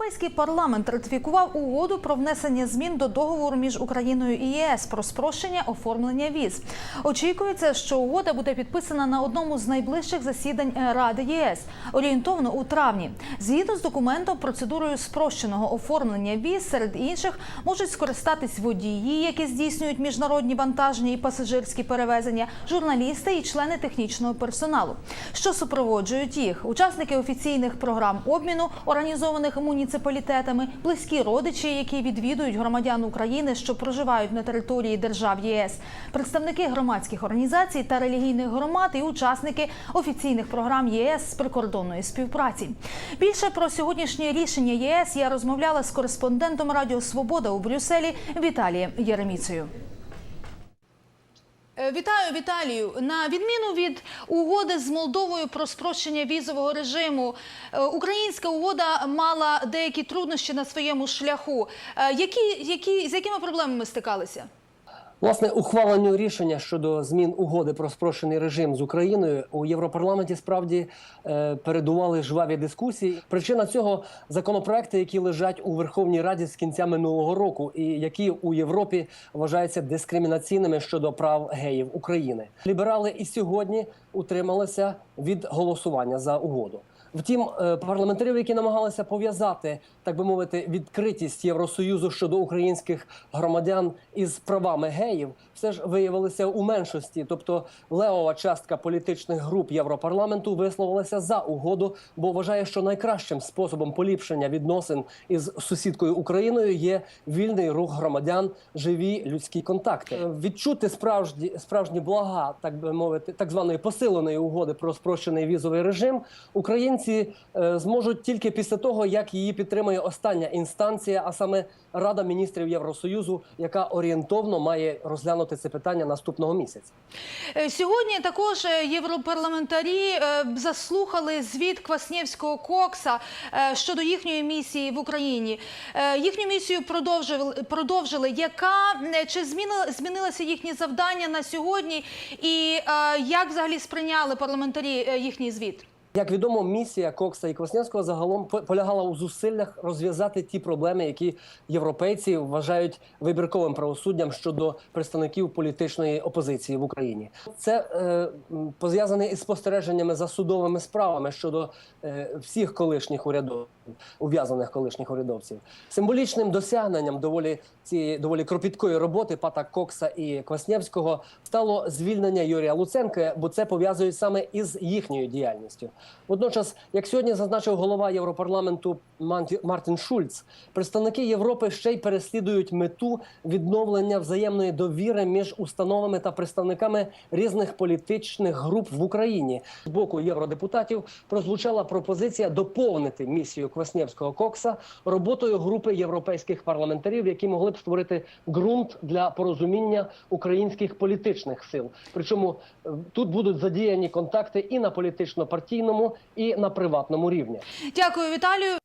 Європейський парламент ратифікував угоду про внесення змін до договору між Україною і ЄС про спрощення оформлення віз. Очікується, що угода буде підписана на одному з найближчих засідань Ради ЄС орієнтовно у травні. Згідно з документом, процедурою спрощеного оформлення віз серед інших можуть скористатись водії, які здійснюють міжнародні вантажні і пасажирські перевезення, журналісти і члени технічного персоналу, що супроводжують їх, учасники офіційних програм обміну, організованих муніципалітетами, близькі родичі, які відвідують громадян України, що проживають на території держав ЄС, представники громадських організацій та релігійних громад і учасники офіційних програм ЄС з прикордонної співпраці. Більше про сьогоднішнє рішення ЄС я розмовляла з кореспондентом Радіо Свобода у Брюсселі Віталієм Єреміцею. Е, Вітаю, Віталію. На відміну від угоди з Молдовою про спрощення візового режиму, е, українська угода мала деякі труднощі на своєму шляху. Е, Які, які, з якими проблемами стикалися? Власне, ухваленню рішення щодо змін угоди про спрощений режим з Україною у Європарламенті справді е, передували жваві дискусії. Причина цього законопроекти, які лежать у Верховній Раді з кінця минулого року, і які у Європі вважаються дискримінаційними щодо прав геїв України. Ліберали і сьогодні утрималися від голосування за угоду. Втім, е, парламентарів, які намагалися пов'язати, так би мовити, відкритість Євросоюзу щодо українських громадян із правами геїв, все ж виявилися у меншості. Тобто левова частка політичних груп Європарламенту висловилася за угоду, бо вважає, що найкращим способом поліпшення відносин із сусідкою Україною є вільний рух громадян, живі людські контакти. Е, Відчути справжні справжні блага, так би мовити, так званої посиленої угоди про спрощений візовий режим, українці е, зможуть тільки після того, як її підтримує остання інстанція, а саме Рада міністрів Євросоюзу, яка орієнтовно має розглянути це питання наступного місяця. Е, Сьогодні також е, європарламентарі заслухали звіт Кваснєвського Кокса щодо їхньої місії в Україні. Їхню місію продовжили, продовжили. Яка чи змінила, змінилися їхні завдання на сьогодні, і як взагалі сприйняли парламентарі їхній звіт? Як відомо, місія Кокса і Кваснянського загалом полягала у зусиллях розв'язати ті проблеми, які європейці вважають вибірковим правосуддям щодо представників політичної опозиції в Україні. Це е, пов'язане із спостереженнями за судовими справами щодо е, всіх колишніх урядовців, ув'язаних колишніх урядовців. Символічним досягненням доволі цієї доволі кропіткої роботи пата Кокса і Квасневського стало звільнення Юрія Луценка, бо це пов'язують саме із їхньою діяльністю. Водночас, як сьогодні зазначив голова Європарламенту Мартін Шульц, представники Європи ще й переслідують мету відновлення взаємної довіри між установами та представниками різних політичних груп в Україні. З боку євродепутатів прозвучала пропозиція доповнити місію Кваснєвського Кокса роботою групи європейських парламентарів, які могли б створити ґрунт для порозуміння українських політичних сил. Причому е, тут будуть задіяні контакти і на політично-партійному, і на приватному рівні. Дякую, Віталію.